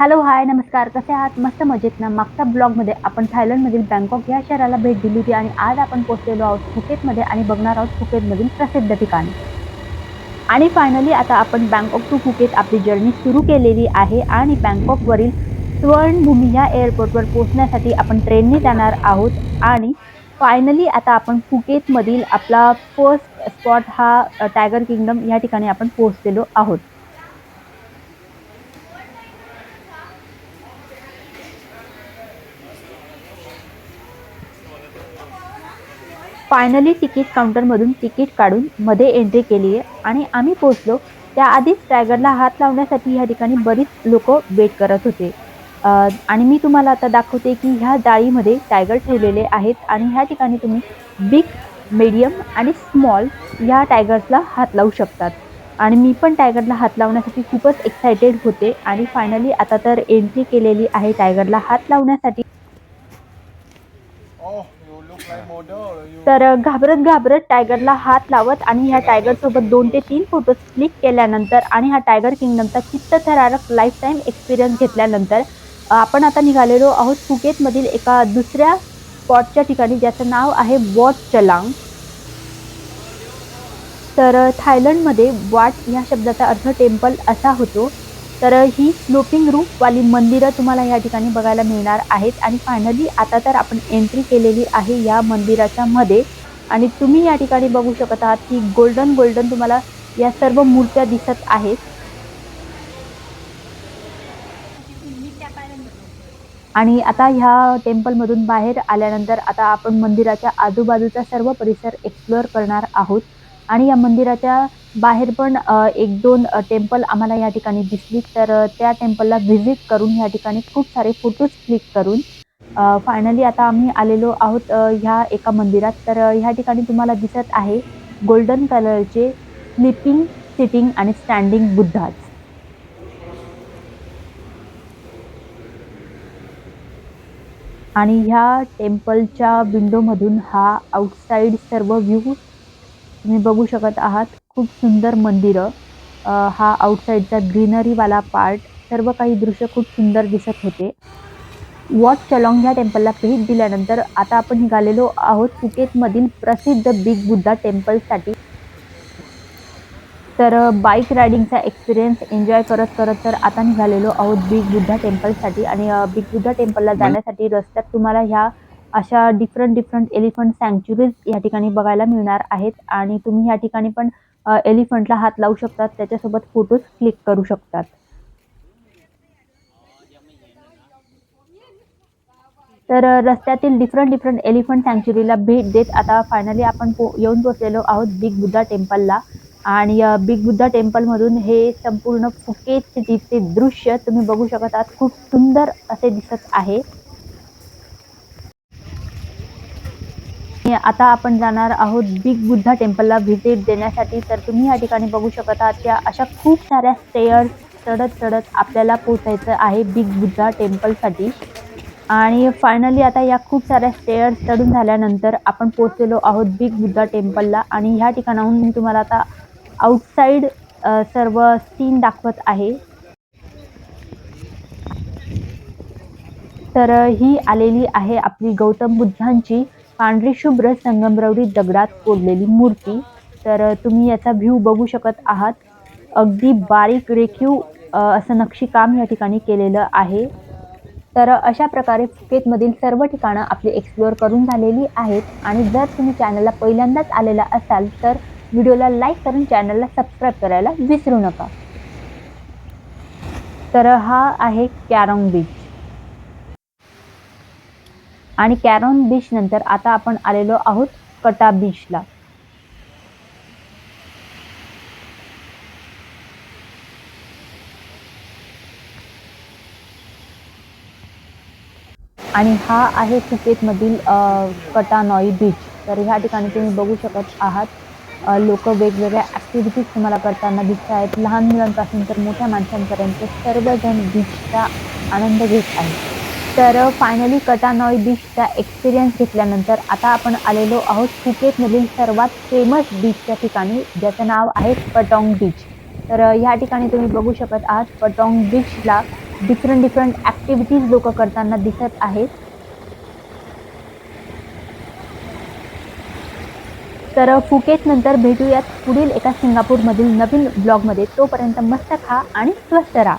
Hello hi नमस्कार. कसे आहात? मस्त मजेत ना? मागच्या ब्लॉगमध्ये आपण थायलंडमधील बँकॉक या शहराला भेट दिली होती आणि आज आपण पोहोचलेलो आहोत फुकेतमध्ये आणि बघणार आहोत फुकेतमधील प्रसिद्ध ठिकाणी. आणि फायनली आता आपण बँकॉक टू फुकेत आपली जर्नी सुरू केलेली आहे आणि बँकॉकवरील सुवर्णभूमी या एअरपोर्टवर पोहोचण्यासाठी आपण ट्रेनने जाणार आहोत आणि फायनली आता आपण फुकेतमधील आपला फर्स्ट स्पॉट हा टायगर किंगडम या ठिकाणी आपण पोहोचलेलो आहोत. फायनली तिकीट काउंटरमधून तिकीट काढून मध्ये एंट्री केली आहे आणि आम्ही पोचलो त्याआधीच टायगरला हात लावण्यासाठी ह्या ठिकाणी बरीच लोक वेट करत होते. आणि मी तुम्हाला आता दाखवते की ह्या जाळीमध्ये टायगर ठेवलेले आहेत आणि ह्या ठिकाणी तुम्ही बिग मीडियम आणि स्मॉल ह्या टायगर्सला हात लावू शकतात. आणि मी पण टायगरला हात लावण्यासाठी खूपच एक्सायटेड होते आणि फायनली आता तर एंट्री केलेली आहे टायगरला हात लावण्यासाठी. तर घाबरत घाबरत टायगरला हात लावत आणि ह्या टायगर सोबत दोन ते तीन फोटोज क्लिक केल्यानंतर आणि हा टायगर किंगडमचा चित्तथरारक लाईफ टाईम एक्सपिरियन्स घेतल्यानंतर आपण आता निघालेलो आहोत फुकेतमधील एका दुसऱ्या स्पॉटच्या ठिकाणी ज्याचं नाव आहे वॉट चलांग. तर थायलंडमध्ये वाट या शब्दाचा अर्थ टेम्पल असा होतो. तर ही स्लोपिंग रूफवाली मंदिरं तुम्हाला या ठिकाणी बघायला मिळणार आहेत. आणि फायनली आता तर आपण एंट्री केलेली आहे या मंदिराच्या मध्ये. आणि तुम्ही या ठिकाणी बघू शकत आहात की गोल्डन गोल्डन तुम्हाला या सर्व मूर्त्या दिसत आहेत. आणि आता ह्या टेम्पलमधून बाहेर आल्यानंतर आता आपण मंदिराच्या आजूबाजूचा सर्व परिसर एक्सप्लोअर करणार आहोत. आणि या मंदिराच्या बाहेर पण एक दोन टेम्पल आम्हाला या ठिकाणी दिसली. तर त्या टेम्पलला व्हिजिट करून या ठिकाणी खूप सारे फोटोज क्लिक करून फायनली आता आम्ही आलेलो आहोत ह्या एका मंदिरात. तर ह्या ठिकाणी तुम्हाला दिसत आहे गोल्डन कलरचे स्लिपिंग सिटिंग आणि स्टँडिंग बुद्धाज आणि ह्या टेम्पलच्या विंडोमधून हा आउटसाईड सर्व व्ह्यू तुम्ही बघू शकत आहात खूप सुंदर मंदिरं. हा आउटसाईडचा ग्रीनरीवाला पार्ट सर्व काही दृश्य खूप सुंदर दिसत होते. वॉट चलॉंग ह्या टेम्पलला भेट दिल्यानंतर आता आपण निघालेलो आहोत फुकेतमधील प्रसिद्ध बिग बुद्धा टेम्पलसाठी तर बाईक रायडिंगचा एक्सपिरियन्स एन्जॉय करत करत तर आता निघालेलो आहोत बिग बुद्धा टेम्पलसाठी आणि बिग बुद्धा टेम्पलला जाण्यासाठी रस्त्यात तुम्हाला ह्या अशा डिफरंट डिफरंट एलिफंट सँक्च्युरीज या ठिकाणी बघायला मिळणार आहेत. आणि तुम्ही या ठिकाणी पण एलिफंटला हात लावू शकतात. त्याच्यासोबत फोटोज क्लिक करू शकतात. तर रस्त्यातील डिफरंट डिफरंट एलिफंट सँक्च्युरीला भेट देत आता फायनली आपण पो येऊन पोचलेलो आहोत बिग बुद्धा टेम्पलला आणि बिग बुद्धा टेम्पलमधून हे संपूर्ण फुकेत सिटीचे दृश्य तुम्ही बघू शकत आहात. खूप सुंदर असे दिसत आहे. आता आपण जाणार आहोत बिग बुद्धा टेम्पलला व्हिजिट देण्यासाठी. तर तुम्ही या ठिकाणी बघू शकत आहात त्या अशा खूप साऱ्या स्टेअर्स चढत चढत आपल्याला पोचायचं आहे बिग बुद्धा टेम्पलसाठी. आणि फायनली आता या खूप साऱ्या स्टेअर्स चढून झाल्यानंतर आपण पोचलेलो आहोत बिग बुद्धा टेम्पलला. आणि ह्या ठिकाणाहून मी तुम्हाला आता आउटसाईड सर्व सीन दाखवत आहे. तर ही आलेली आहे आपली गौतम बुद्धांची. पांढरी शुभ्र संगमरवरी दगडात कोरलेली मूर्ती. तर तुम्ही याचा व्ह्यू बघू शकत आहात. अगदी बारीक रेखीव असं नक्षीकाम या ठिकाणी केलेलं आहे. तर अशा प्रकारे फुकेतमधील सर्व ठिकाणं आपली एक्सप्लोअर करून झालेली आहेत. आणि जर तुम्ही चॅनलला पहिल्यांदाच आलेला असाल तर व्हिडिओला लाईक करून चॅनलला सबस्क्राईब करायला विसरू नका. तर हा आहे कॅरॉंग बीच. आणि कॅरॉन बीच नंतर आता आपण आलेलो आहोत कटा बीचला आणि हा आहे फुकेतमधील अ, कटानॉई बीच तर ह्या ठिकाणी तुम्ही बघू शकत आहात लोक वेगवेगळ्या ॲक्टिव्हिटीज तुम्हाला करताना दिसत आहेत. लहान मुलांपासून तर मोठ्या माणसांपर्यंत सर्वजण बीचचा आनंद घेत आहेत. तर फायनली कटानॉय बीचचा एक्सपिरियन्स घेतल्यानंतर आता आपण आलेलो आहोत फुकेतमधील सर्वात फेमस बीचच्या ठिकाणी ज्याचं नाव आहे पटॉंग बीच तर ह्या ठिकाणी तुम्ही बघू शकत आहात पटॉंग बीचला डिफरंट डिफरंट ॲक्टिव्हिटीज लोक करताना दिसत आहेत. तर फुकेतनंतर भेटूयात पुढील एका सिंगापूरमधील नवीन ब्लॉगमध्ये तोपर्यंत मस्त खा आणि स्वस्त राहा.